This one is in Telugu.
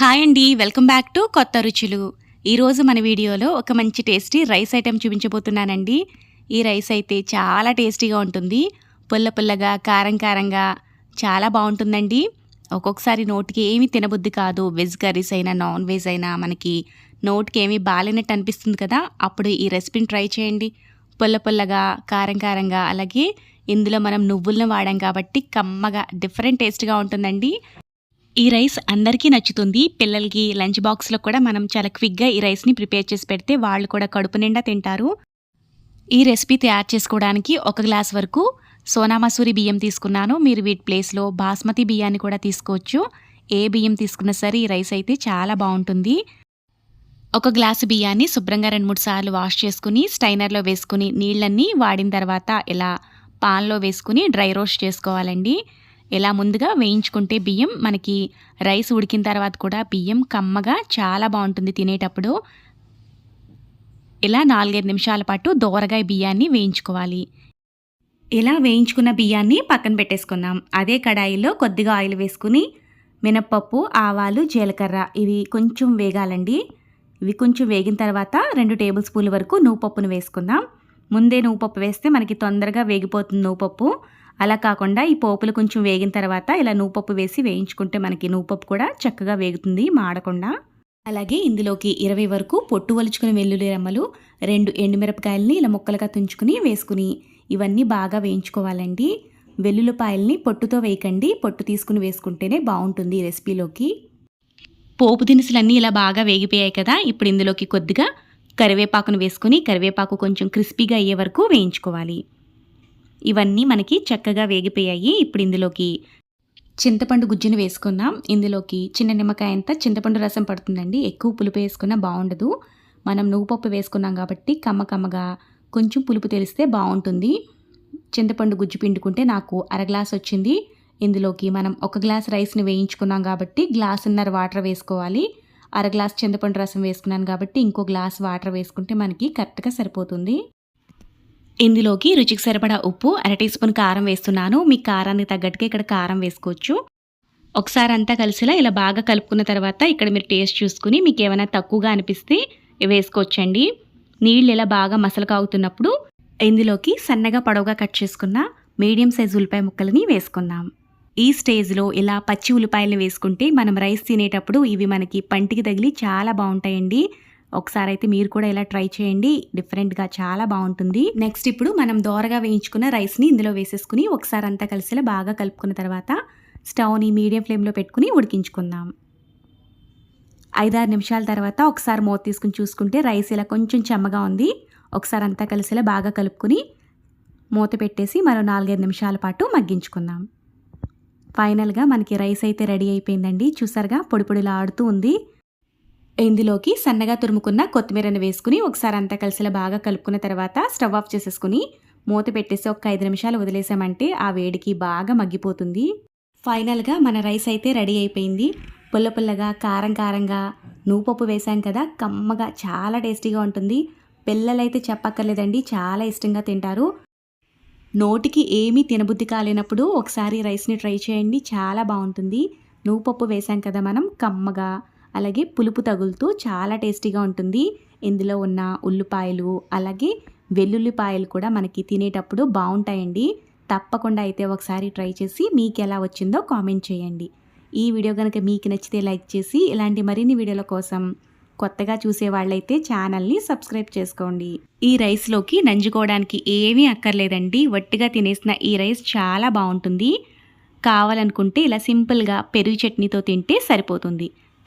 హాయ్ అండి వెల్కమ్ బ్యాక్ టు కొత్త రుచులు. ఈరోజు మన వీడియోలో ఒక మంచి టేస్టీ రైస్ ఐటెం చూపించబోతున్నానండి. ఈ రైస్ అయితే చాలా టేస్టీగా ఉంటుంది. పుల్ల పుల్లగా కారం కారంగా చాలా బాగుంటుందండి. ఒక్కొక్కసారి నోటికి ఏమీ తినబుద్ధి కాదు. వెజ్ కర్రీస్ అయినా నాన్ వెజ్ అయినా మనకి నోటికి ఏమీ బాగాలేనట్టు అనిపిస్తుంది కదా. అప్పుడు ఈ రెసిపీని ట్రై చేయండి. పుల్ల పుల్లగా కారం కారంగా అలాగే ఇందులో మనం నువ్వులను వాడాం కాబట్టి కమ్మగా డిఫరెంట్ టేస్ట్గా ఉంటుందండి. ఈ రైస్ అందరికీ నచ్చుతుంది. పిల్లలకి లంచ్ బాక్స్లో కూడా మనం చాలా క్విక్గా ఈ రైస్ని ప్రిపేర్ చేసి పెడితే వాళ్ళు కూడా కడుపు నిండా తింటారు. ఈ రెసిపీ తయారు చేసుకోవడానికి ఒక గ్లాస్ వరకు సోనా మసూరి బియ్యం తీసుకున్నాను. మీరు వీటి ప్లేస్లో బాస్మతి బియ్యాన్ని కూడా తీసుకోవచ్చు. ఏ బియ్యం తీసుకున్నా సరే ఈ రైస్ అయితే చాలా బాగుంటుంది. ఒక గ్లాసు బియ్యాన్ని శుభ్రంగా రెండు మూడు సార్లు వాష్ చేసుకుని స్టైనర్లో వేసుకుని నీళ్ళన్నీ వాడిన తర్వాత ఇలా పాన్లో వేసుకుని డ్రై రోస్ట్ చేసుకోవాలండి. ఇలా ముందుగా వేయించుకుంటే బియ్యం మనకి రైస్ ఉడికిన తర్వాత కూడా బియ్యం కమ్మగా చాలా బాగుంటుంది తినేటప్పుడు. ఇలా నాలుగైదు నిమిషాల పాటు దోరగాయ బియ్యాన్ని వేయించుకోవాలి. ఇలా వేయించుకున్న బియ్యాన్ని పక్కన పెట్టేసుకుందాం. అదే కడాయిలో కొద్దిగా ఆయిల్ వేసుకుని మినప్పప్పు ఆవాలు జీలకర్ర ఇవి కొంచెం వేగాలండి. ఇవి కొంచెం వేగిన తర్వాత రెండు టేబుల్ స్పూన్ల వరకు నువ్వు పప్పును వేసుకుందాం. ముందే నువ్వు పప్పు వేస్తే మనకి తొందరగా వేగిపోతుంది నువ్వు పప్పు అలా కాకుండా ఈ పోపులు కొంచెం వేగిన తర్వాత ఇలా నూపప్పు వేసి వేయించుకుంటే మనకి నూపప్పు కూడా చక్కగా వేగుతుంది మాడకుండా. అలాగే ఇందులోకి ఇరవై వరకు పొట్టు వలుచుకుని వెల్లుల్లి రెమ్మలు రెండు ఎండుమిరపకాయలని ఇలా ముక్కలుగా తుంచుకుని వేసుకుని ఇవన్నీ బాగా వేయించుకోవాలండి. వెల్లుల్లిపాయల్ని పొట్టుతో వేయకండి పొట్టు తీసుకుని వేసుకుంటేనే బాగుంటుంది ఈ రెసిపీలోకి. పోపు దినుసులన్నీ ఇలా బాగా వేగిపోయాయి కదా ఇప్పుడు ఇందులోకి కొద్దిగా కరివేపాకును వేసుకుని కరివేపాకు కొంచెం క్రిస్పీగా అయ్యే వరకు వేయించుకోవాలి. ఇవన్నీ మనకి చక్కగా వేగిపోయాయి. ఇప్పుడు ఇందులోకి చింతపండు గుజ్జును వేసుకుందాం. ఇందులోకి చిన్న నిమ్మకాయ అంతా చింతపండు రసం పడుతుందండి. ఎక్కువ పులుపు వేసుకున్నా బాగుండదు. మనం నువ్వు పప్పు వేసుకున్నాం కాబట్టి కమ్మ కమ్మగా కొంచెం పులుపు తెలిస్తే బాగుంటుంది. చింతపండు గుజ్జు పిండుకుంటే నాకు అర గ్లాస్ వచ్చింది. ఇందులోకి మనం ఒక గ్లాస్ రైస్ని వేయించుకున్నాం కాబట్టి గ్లాసున్నర వాటర్ వేసుకోవాలి. అర గ్లాస్ చింతపండు రసం వేసుకున్నాను కాబట్టి ఇంకో గ్లాస్ వాటర్ వేసుకుంటే మనకి కరెక్ట్గా సరిపోతుంది. ఇందులోకి రుచికి సరిపడా ఉప్పు అర టీ స్పూన్ కారం వేస్తున్నాను. మీ కారాన్ని తగ్గట్టుగా ఇక్కడ కారం వేసుకోవచ్చు. ఒకసారి అంతా కలిసిలా ఇలా బాగా కలుపుకున్న తర్వాత ఇక్కడ మీరు టేస్ట్ చూసుకుని మీకు ఏమైనా తక్కువగా అనిపిస్తే వేసుకోవచ్చండి. నీళ్ళు ఇలా బాగా మసలు కాగుతున్నప్పుడు ఇందులోకి సన్నగా పొడవుగా కట్ చేసుకున్న మీడియం సైజు ఉల్లిపాయ ముక్కలని వేసుకుందాం. ఈ స్టేజ్లో ఇలా పచ్చి ఉల్లిపాయలు వేసుకుంటే మనం రైస్ తినేటప్పుడు ఇవి మనకి పంటికి తగిలి చాలా బాగుంటాయండి. ఒకసారి అయితే మీరు కూడా ఇలా ట్రై చేయండి. డిఫరెంట్గా చాలా బాగుంటుంది. నెక్స్ట్ ఇప్పుడు మనం దోరగా వేయించుకున్న రైస్ని ఇందులో వేసేసుకుని ఒకసారి అంతా కలిసిలా బాగా కలుపుకున్న తర్వాత స్టవ్ని మీడియం ఫ్లేమ్లో పెట్టుకుని ఉడికించుకుందాం. ఐదారు నిమిషాల తర్వాత ఒకసారి మూత తీసుకుని చూసుకుంటే రైస్ ఇలా కొంచెం చెమ్మగా ఉంది. ఒకసారి అంతా కలిసిలా బాగా కలుపుకుని మూత పెట్టేసి మరో నాలుగైదు నిమిషాల పాటు మగ్గించుకుందాం. ఫైనల్గా మనకి రైస్ అయితే రెడీ అయిపోయిందండి. చూసారుగా పొడి పొడిలా ఆడుతూ ఉంది. ఇందులోకి సన్నగా తురుముకున్న కొత్తిమీరను వేసుకుని ఒకసారి అంతా కలిసిలా బాగా కలుపుకున్న తర్వాత స్టవ్ ఆఫ్ చేసేసుకుని మూత పెట్టేసి ఒక ఐదు నిమిషాలు వదిలేసామంటే ఆ వేడికి బాగా మగ్గిపోతుంది. ఫైనల్గా మన రైస్ అయితే రెడీ అయిపోయింది. పుల్ల పుల్లగా కారం కారంగా నువ్వుపప్పు వేసాం కదా కమ్మగా చాలా టేస్టీగా ఉంటుంది. పిల్లలైతే చెప్పక్కర్లేదండి చాలా ఇష్టంగా తింటారు. నోటికి ఏమీ తినబుద్ధి కాలేనప్పుడు ఒకసారి రైస్ని ట్రై చేయండి చాలా బాగుంటుంది. నువ్వు పప్పు వేసాం కదా మనం కమ్మగా. అలాగే పులుపు తగులుతూ చాలా టేస్టీగా ఉంటుంది. ఇందులో ఉన్న ఉల్లిపాయలు అలాగే వెల్లుల్లిపాయలు కూడా మనకి తినేటప్పుడు బాగుంటాయండి. తప్పకుండా అయితే ఒకసారి ట్రై చేసి మీకు ఎలా వచ్చిందో కామెంట్ చేయండి. ఈ వీడియో కనుక మీకు నచ్చితే లైక్ చేసి ఇలాంటి మరిన్ని వీడియోల కోసం కొత్తగా చూసే వాళ్ళైతే ఛానల్ని సబ్స్క్రైబ్ చేసుకోండి. ఈ రైస్లోకి నంజుకోవడానికి ఏమీ అక్కర్లేదండి. వట్టిగా తినేసిన ఈ రైస్ చాలా బాగుంటుంది. కావాలనుకుంటే ఇలా సింపుల్గా పెరుగు చట్నీతో తింటే సరిపోతుంది.